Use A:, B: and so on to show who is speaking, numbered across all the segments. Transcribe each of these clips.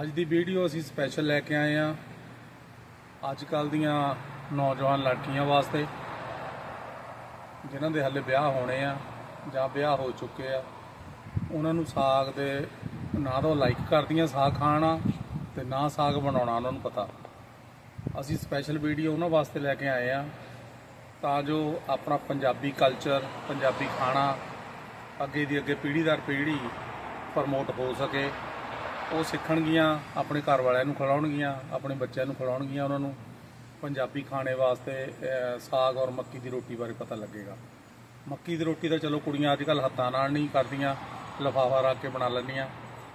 A: ਅੱਜ ਦੀ ਵੀਡੀਓ ਅਸੀਂ ਸਪੈਸ਼ਲ ਲੈ ਕੇ ਆਏ ਆ ਅੱਜ ਕੱਲ ਦੀਆਂ ਨੌਜਵਾਨ ਲੜਕੀਆਂ ਵਾਸਤੇ, ਜਿਨ੍ਹਾਂ ਦੇ ਹੱਲੇ ਵਿਆਹ ਹੋਣੇ ਆ ਜਾਂ ਵਿਆਹ ਹੋ ਚੁੱਕੇ ਆ। ਉਹਨਾਂ ਨੂੰ ਸਾਗ ਦੇ ਨਾ ਤਾਂ ਲਾਈਕ ਕਰਦੀਆਂ ਸਾਗ ਖਾਣਾ ਤੇ ਨਾ ਸਾਗ ਬਣਾਉਣਾ ਉਹਨਾਂ ਨੂੰ ਪਤਾ। ਅਸੀਂ ਸਪੈਸ਼ਲ ਵੀਡੀਓ ਉਹਨਾਂ ਵਾਸਤੇ ਲੈ ਕੇ ਆਏ ਆ ਤਾਂ ਜੋ ਆਪਣਾ ਪੰਜਾਬੀ ਕਲਚਰ ਪੰਜਾਬੀ ਖਾਣਾ, ਅੱਗੇ ਦੀ ਅੱਗੇ ਪੀੜ੍ਹੀ ਦਰ ਪੀੜ੍ਹੀ ਪ੍ਰਮੋਟ ਹੋ ਸਕੇ। ਉਹ ਸਿੱਖਣਗੀਆਂ ਆਪਣੇ ਘਰ ਵਾਲਿਆਂ ਨੂੰ ਖਿਲਾਉਣਗੀਆਂ ਆਪਣੇ ਬੱਚਿਆਂ ਨੂੰ ਖਿਲਾਉਣਗੀਆਂ ਉਹਨਾਂ ਨੂੰ। ਪੰਜਾਬੀ ਖਾਣੇ ਵਾਸਤੇ ਸਾਗ ਔਰ ਮੱਕੀ ਦੀ ਰੋਟੀ ਬਾਰੇ ਪਤਾ ਲੱਗੇਗਾ। ਮੱਕੀ ਦੀ ਰੋਟੀ ਤਾਂ ਚਲੋ ਕੁੜੀਆਂ ਅੱਜ ਕੱਲ ਹੱਥਾਂ ਨਾਲ ਨਹੀਂ ਕਰਦੀਆਂ, ਲਿਫਾਫਾ ਰੱਖ ਕੇ ਬਣਾ ਲੈਂਦੀਆਂ,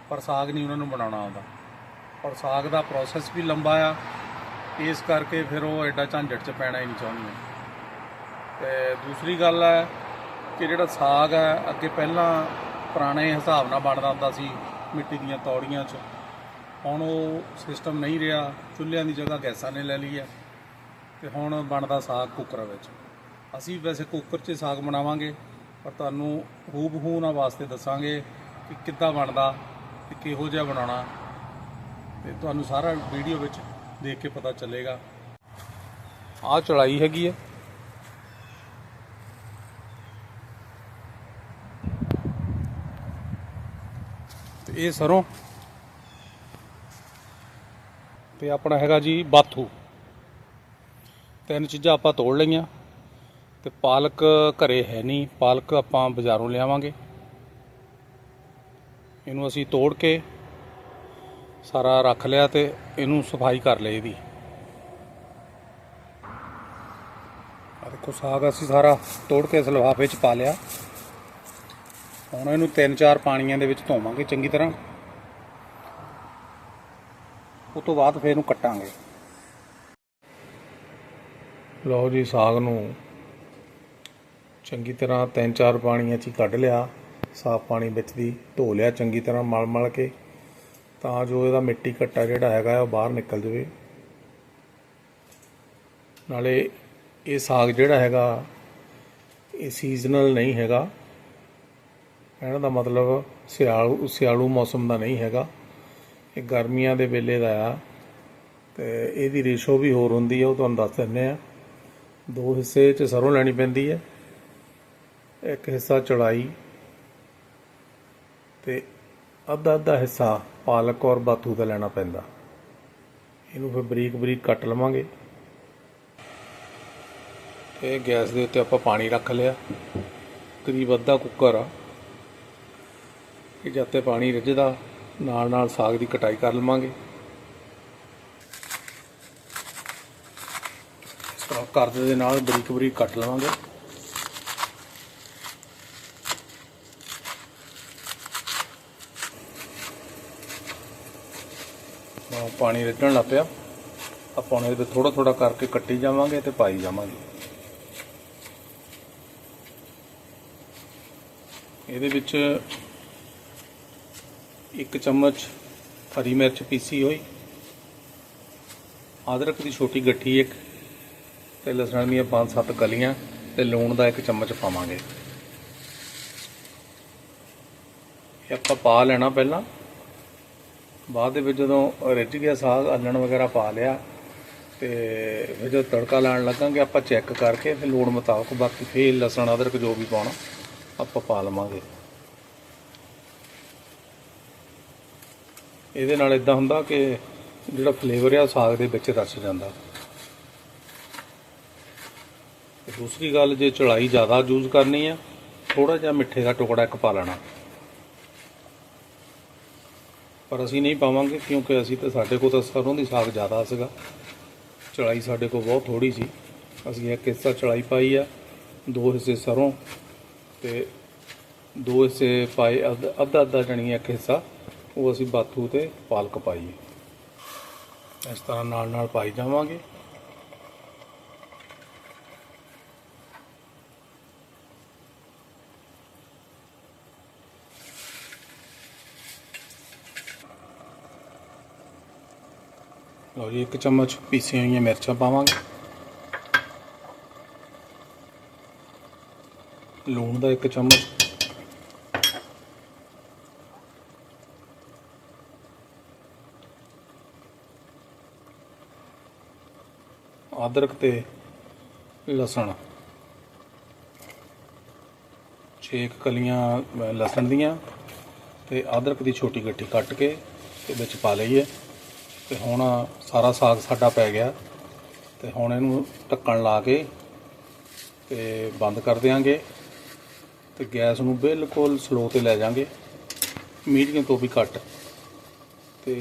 A: ਪਰ ਸਾਗ ਨਹੀਂ ਉਹਨਾਂ ਨੂੰ ਬਣਾਉਣਾ ਆਉਂਦਾ। ਔਰ ਸਾਗ ਦਾ ਪ੍ਰੋਸੈਸ ਵੀ ਲੰਬਾ ਆ, ਇਸ ਕਰਕੇ ਫਿਰ ਉਹ ਐਡਾ ਝੰਜਟ 'ਚ ਪੈਣਾ ਹੀ ਨਹੀਂ ਚਾਹੁੰਦੀਆਂ। ਤੇ ਦੂਸਰੀ ਗੱਲ ਹੈ ਕਿ ਜਿਹੜਾ ਸਾਗ ਹੈ, ਅੱਗੇ ਪਹਿਲਾਂ ਪੁਰਾਣੇ ਹਿਸਾਬ ਨਾਲ ਬਣਦਾ ਹੁੰਦਾ ਸੀ ਮਿੱਟੀ ਦੀਆਂ ਤੌੜੀਆਂ 'ਚ। ਹੁਣ ਉਹ ਸਿਸਟਮ ਨਹੀਂ ਰਿਹਾ। ਚੁੱਲ੍ਹਿਆਂ ਦੀ ਜਗ੍ਹਾ ਗੈਸਾਂ ਨੇ ਲੈ ਲਈ ਹੈ। ਤੇ ਹੁਣ ਬਣਦਾ ਸਾਗ ਕੁੱਕਰ ਵਿੱਚ। ਅਸੀਂ ਵੈਸੇ ਕੁੱਕਰ 'ਚ ਸਾਗ ਬਣਾਵਾਂਗੇ, ਪਰ ਤੁਹਾਨੂੰ ਹੂਬਹੂ ਨਾਲ ਵਾਸਤੇ ਦੱਸਾਂਗੇ ਕਿ ਕਿੱਦਾਂ ਬਣਦਾ ਤੇ ਕਿਹੋ ਜਿਹਾ ਬਣਾਉਣਾ। ਤੇ ਤੁਹਾਨੂੰ ਸਾਰਾ ਵੀਡੀਓ ਵਿੱਚ ਦੇਖ ਕੇ ਪਤਾ ਚੱਲੇਗਾ। ਆਹ ਚੜਾਈ ਹੈਗੀ ਹੈ। ਤੇ ਇਹ ਸਰੋਂ ਤੇ ਆਪਣਾ ਹੈਗਾ ਜੀ ਬਾਥੂ। ਤਿੰਨ ਚੀਜ਼ਾਂ ਆਪਾਂ ਤੋੜ ਲਈਆਂ ਤੇ ਪਾਲਕ ਘਰੇ ਹੈ ਨਹੀਂ। ਪਾਲਕ ਆਪਾਂ ਬਾਜ਼ਾਰੋਂ ਲਿਆਵਾਂਗੇ। ਇਹਨੂੰ ਅਸੀਂ ਤੋੜ ਕੇ ਸਾਰਾ ਰੱਖ ਲਿਆ ਤੇ ਇਹਨੂੰ ਸਫ਼ਾਈ ਕਰ ਲਈ ਇਹਦੀ। ਆ ਦੇਖੋ ਸਾਗ ਅਸੀਂ ਸਾਰਾ ਤੋੜ ਕੇ ਇਸ ਲਿਫਾਫੇ 'ਚ ਪਾ ਲਿਆ। ਹੁਣ ਇਹਨੂੰ ਤਿੰਨ ਚਾਰ ਪਾਣੀਆਂ ਦੇ ਵਿੱਚ ਧੋਵਾਂਗੇ ਚੰਗੀ ਤਰ੍ਹਾਂ। ਉਸ ਤੋਂ ਬਾਅਦ ਫਿਰ ਇਹਨੂੰ ਕੱਟਾਂਗੇ। ਲਓ ਜੀ, ਸਾਗ ਨੂੰ ਚੰਗੀ ਤਰ੍ਹਾਂ ਤਿੰਨ ਚਾਰ ਪਾਣੀਆਂ 'ਚ ਹੀ ਕੱਢ ਲਿਆ। ਸਾਫ਼ ਪਾਣੀ ਵਿੱਚ ਦੀ ਧੋ ਲਿਆ ਚੰਗੀ ਤਰ੍ਹਾਂ ਮਲ ਮਲ ਕੇ। ਤਾਂ ਜੋ ਇਹਦਾ ਮਿੱਟੀ ਘੱਟਾ ਜਿਹੜਾ ਹੈਗਾ ਉਹ ਬਾਹਰ ਨਿਕਲ ਜਾਵੇ। ਨਾਲੇ ਇਹ ਸਾਗ ਜਿਹੜਾ ਹੈਗਾ, ਇਹ ਸੀਜ਼ਨਲ ਨਹੀਂ ਹੈਗਾ। ਕਹਿਣ ਦਾ ਮਤਲਬ ਸਿਆਲੂ ਸਿਆਲੂ ਮੌਸਮ ਦਾ ਨਹੀਂ ਹੈਗਾ। ਇਹ ਗਰਮੀਆਂ ਦੇ ਵੇਲੇ ਦਾ ਆ। ਤੇ ਇਹਦੀ ਰੇਸ਼ੋ ਵੀ ਹੋਰ ਹੁੰਦੀ ਹੈ ਉਹ ਤੁਹਾਨੂੰ ਦੱਸ ਦਿੰਨੇ ਆ। ਦੋ ਹਿੱਸੇ 'ਚ ਸਰੋਂ ਲੈਣੀ ਪੈਂਦੀ ਹੈ ਇੱਕ ਹਿੱਸਾ ਚੜਾਈ ਤੇ ਅੱਧਾ ਅੱਧਾ ਹਿੱਸਾ ਪਾਲਕ ਔਰ ਬਾਥੂ ਦਾ ਲੈਣਾ ਪੈਂਦਾ। ਇਹਨੂੰ ਫਿਰ ਬਰੀਕ ਬਰੀਕ ਕੱਟ ਲਵਾਂਗੇ। ਤੇ ਗੈਸ ਦੇ ਉੱਤੇ ਆਪਾਂ ਪਾਣੀ ਰੱਖ ਲਿਆ। ਕਰੀਬ ਅੱਧਾ ਕੁੱਕਰ ਆ। ਕਿ ਜਦ ਤੇ ਪਾਣੀ ਰਿੱਝਦਾ ਨਾਲ ਨਾਲ ਸਾਗ ਦੀ ਕਟਾਈ ਕਰ ਲਵਾਂਗੇ। ਇਸ ਤਰ੍ਹਾਂ ਕਰਦੇ ਦੇ ਨਾਲ ਬਰੀਕ ਬਰੀਕ ਕੱਟ ਲਵਾਂਗੇ। ਪਾਣੀ ਰਿੱਝਣ ਲੱਗ ਪਿਆ। ਆਪਾਂ ਹੁਣ ਇਹਦੇ ਥੋੜਾ ਥੋੜਾ ਕਰਕੇ ਕੱਟੀ ਜਾਵਾਂਗੇ ਤੇ ਪਾਈ ਜਾਵਾਂਗੇ। ਇਹਦੇ ਵਿੱਚ ਇੱਕ ਚਮਚ ਹਰੀ ਮਿਰਚ ਪੀਸੀ ਹੋਈ। ਅਦਰਕ ਦੀ ਛੋਟੀ ਗੱਠੀ ਇੱਕ ਤੇ ਲਸਣ ਦੀਆਂ ਪੰਜ ਸੱਤ ਕਲੀਆਂ ਤੇ ਲੂਣ ਦਾ ਇੱਕ ਚਮਚ ਪਾਵਾਂਗੇ। ਇਹ ਆਪਾਂ ਪਾ ਲੈਣਾ ਪਹਿਲਾਂ। ਬਾਅਦ ਦੇ ਵਿੱਚ ਜਦੋਂ ਰਿੱਝ ਗਿਆ ਸਾਗ, ਆਲਣ ਵਗੈਰਾ ਪਾ ਲਿਆ ਤੇ ਫਿਰ ਜਦੋਂ ਤੜਕਾ ਲਾਉਣ ਲੱਗਾਂਗੇ, ਆਪਾਂ ਚੈੱਕ ਕਰਕੇ ਫਿਰ ਲੋੜ ਮੁਤਾਬਕ ਬਾਕੀ ਫੇਰ ਲਸਣ, ਅਦਰਕ ਜੋ ਵੀ ਪਾਉਣਾ, ਆਪਾਂ ਪਾ ਲਵਾਂਗੇ। ਇਹਦੇ ਨਾਲ ਇਦਾਂ ਹੁੰਦਾ ਕਿ ਜਿਹੜਾ ਫਲੇਵਰ ਆ, ਉਹ ਸਾਗ ਦੇ ਵਿੱਚ ਰਚ ਜਾਂਦਾ। ਦੂਸਰੀ ਗੱਲ, ਜੇ ਚੜਾਈ ਜ਼ਿਆਦਾ ਯੂਜ਼ ਕਰਨੀ ਆ ਥੋੜਾ ਜਿਹਾ ਮਿੱਠੇ ਦਾ ਟੁਕੜਾ ਇੱਕ ਪਾ ਲੈਣਾ। ਪਰ ਅਸੀਂ ਨਹੀਂ ਪਾਵਾਂਗੇ, ਕਿਉਂਕਿ ਅਸੀਂ ਤਾਂ ਸਾਡੇ ਕੋਲ ਤਾਂ ਸਰੋਂ ਦੀ ਸਾਗ ਜ਼ਿਆਦਾ ਸੀਗਾ। ਚੜਾਈ ਸਾਡੇ ਕੋਲ ਬਹੁਤ ਥੋੜੀ ਸੀ। ਅਸੀਂ ਇੱਕ ਹਿੱਸਾ ਚੜਾਈ ਪਾਈ ਆ, ਦੋ ਹਿੱਸੇ ਸਰੋਂ ਤੇ ਦੋ ਹਿੱਸੇ ਪਾਏ ਅੱਧ- ਅੱਧਾ ਅੱਧਾ ਜਣੀ ਇੱਕ ਹਿੱਸਾ। ਉਹ ਅਸੀਂ ਬਾਥੂ ਤੇ ਪਾਲਕ ਪਾਈ ਇਸ ਤਰ੍ਹਾਂ ਨਾਲ ਨਾਲ ਪਾਈ ਜਾਵਾਂਗੇ। ਲਓ ਜੀ, ਇੱਕ ਚਮਚ ਪੀਸੀਆਂ ਹੋਈਆਂ ਮਿਰਚਾਂ ਪਾਵਾਂਗੇ। ਲੂਣ ਦਾ ਇੱਕ ਚਮਚ ਅਦਰਕ ਤੇ ਲਸਣ। ਛੇ ਕੁ ਕਲੀਆਂ ਲਸਣ ਦੀਆਂ ਤੇ ਅਦਰਕ ਦੀ ਛੋਟੀ ਗੱਠੀ ਕੱਟ ਕੇ ਤੇ ਵਿੱਚ ਪਾ ਲਈਏ। ਤੇ ਹੁਣ ਸਾਰਾ ਸਾਗ ਸਾਡਾ ਪੈ ਗਿਆ ਤੇ ਹੁਣ ਇਹਨੂੰ ਢੱਕਣ ਲਾ ਕੇ ਤੇ ਬੰਦ ਕਰ ਦਿਆਂਗੇ ਤੇ ਗੈਸ ਨੂੰ ਬਿਲਕੁਲ ਸਲੋ ਤੇ ਲੈ ਜਾਾਂਗੇ। ਮੀਡੀਅਮ ਤੋਂ ਵੀ ਘੱਟ ਤੇ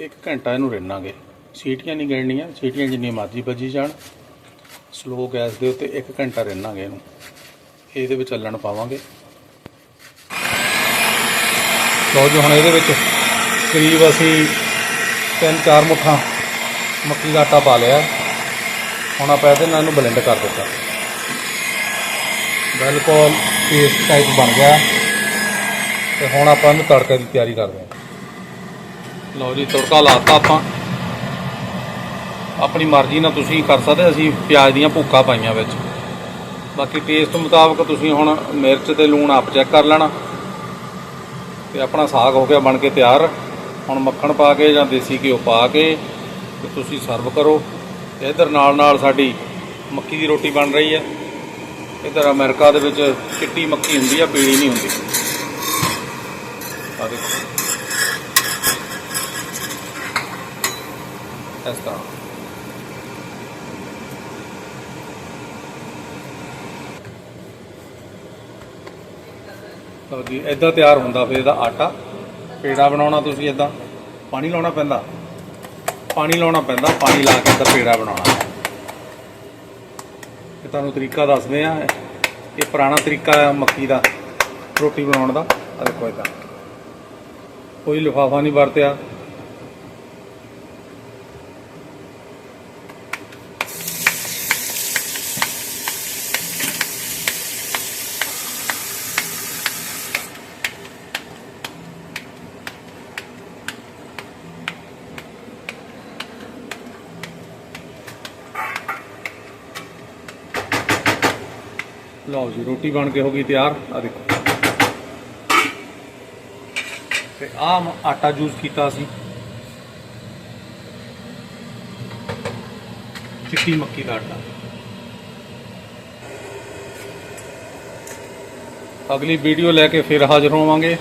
A: 1 ਘੰਟਾ ਇਹਨੂੰ ਰਿੰਨਾਂਗੇ। ਸੀਟੀਆਂ ਨਹੀਂ ਗਿਣਨੀਆਂ, ਸੀਟੀਆਂ ਜਿੰਨੀ ਮਰਜ਼ੀ ਵੱਜੀ ਜਾਣ। ਸਲੋ ਗੈਸ ਦੇ ਉੱਤੇ 1 ਘੰਟਾ ਰਿੰਨਾਂਗੇ ਇਹਨੂੰ। ਇਹਦੇ ਵਿੱਚ ਚੱਲਣ ਪਾਵਾਂਗੇ। ਲਓ ਜੀ, ਹੁਣ ਇਹਦੇ ਵਿੱਚ ਕਰੀਬ ਅਸੀਂ 3-4 ਮੁੱਠਾਂ ਮੱਕੀ ਦਾ ਆਟਾ ਪਾ ਲਿਆ। ਹੁਣ ਆਪਾਂ ਇਹਦੇ ਨਾਲ ਇਹਨੂੰ ਬਲੈਂਡ ਕਰ ਦਿੱਤਾ। ਬਿਲਕੁਲ ਪੇਸਟ ਟਾਈਪ ਬਣ ਗਿਆ। ਤੇ ਹੁਣ ਆਪਾਂ ਇਹਨੂੰ ਤੜਕੇ ਦੀ ਤਿਆਰੀ ਕਰਦੇ ਹਾਂ। ਲਓ ਜੀ, ਤੜਕਾ ਲਾਤਾ ਆਪਾਂ। ਆਪਣੀ ਮਰਜ਼ੀ ਨਾਲ ਤੁਸੀਂ ਕਰ ਸਕਦੇ, ਅਸੀਂ ਪਿਆਜ਼ ਦੀਆਂ ਭੁੱਕਾ ਪਾਈਆਂ ਵਿੱਚ। ਬਾਕੀ ਟੇਸਟ ਮੁਤਾਬਕ ਤੁਸੀਂ ਹੁਣ ਮਿਰਚ ਤੇ ਲੂਣ ਆਪ ਚੈੱਕ ਕਰ ਲੈਣਾ। ਤੇ ਆਪਣਾ ਸਾਗ ਹੋ ਗਿਆ ਬਣ ਕੇ ਤਿਆਰ। ਹੁਣ ਮੱਖਣ ਪਾ ਕੇ ਜਾਂ ਦੇਸੀ ਘਿਓ ਪਾ ਕੇ ਤੇ ਤੁਸੀਂ ਸਰਵ ਕਰੋ। ਤੇ ਇਧਰ ਨਾਲ ਨਾਲ ਸਾਡੀ ਮੱਕੀ ਦੀ ਰੋਟੀ ਬਣ ਰਹੀ ਹੈ। ਇਧਰ ਅਮਰੀਕਾ ਦੇ ਵਿੱਚ ਚਿੱਟੀ ਮੱਕੀ ਹੁੰਦੀ ਆ, ਪੀਲੀ ਨਹੀਂ ਹੁੰਦੀ। ਆ ਦੇਖੋ। ਇਸ ਤਰ੍ਹਾਂ। ਲਓ ਜੀ ਇਦਾਂ ਤਿਆਰ ਹੁੰਦਾ ਫਿਰ ਇਹਦਾ ਆਟਾ। ਪੇੜਾ ਬਣਾਉਣਾ ਤੁਸੀਂ ਇਦਾਂ ਪਾਣੀ ਲਾਉਣਾ ਪੈਂਦਾ? ਪਾਣੀ ਲਾਉਣਾ ਪੈਂਦਾ, ਪਾਣੀ ਲਾ ਕੇ ਤਾਂ ਪੇੜਾ ਬਣਾਉਣਾ। ਇਹ ਤੁਹਾਨੂੰ ਤਰੀਕਾ ਦੱਸਦੇ ਆ। ਇਹ ਪੁਰਾਣਾ ਤਰੀਕਾ ਹੈ ਮੱਕੀ ਦਾ, ਰੋਟੀ ਬਣਾਉਣ ਦਾ। ਆ ਦੇਖੋ ਇਦਾਂ ਕੋਈ ਲਿਫਾਫਾ ਨਹੀਂ ਵਰਤਿਆ। ਲਓ ਜੀ, ਰੋਟੀ ਬਣ ਕੇ ਹੋ ਗਈ ਤਿਆਰ। ਆ ਦੇਖੋ। ਤੇ ਆਹ ਆਟਾ ਯੂਜ਼ ਕੀਤਾ ਸੀ ਚਿੱਟੀ ਮੱਕੀ ਦਾ ਆਟਾ। ਅਗਲੀ ਵੀਡੀਓ ਲੈ ਕੇ ਫਿਰ ਹਾਜ਼ਰ ਹੋਵਾਂਗੇ।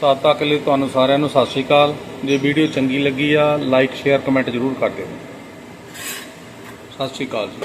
A: ਤਦ ਤੱਕ ਲਈ ਤੁਹਾਨੂੰ ਸਾਰਿਆਂ ਨੂੰ ਸਤਿ ਸ਼੍ਰੀ ਅਕਾਲ। ਜੇ ਵੀਡੀਓ ਚੰਗੀ ਲੱਗੀ ਆ ਲਾਈਕ ਸ਼ੇਅਰ ਕਮੈਂਟ ਜ਼ਰੂਰ ਕਰ ਦਿਓ। ਸਤਿ ਸ਼੍ਰੀ ਅਕਾਲ ਜੀ।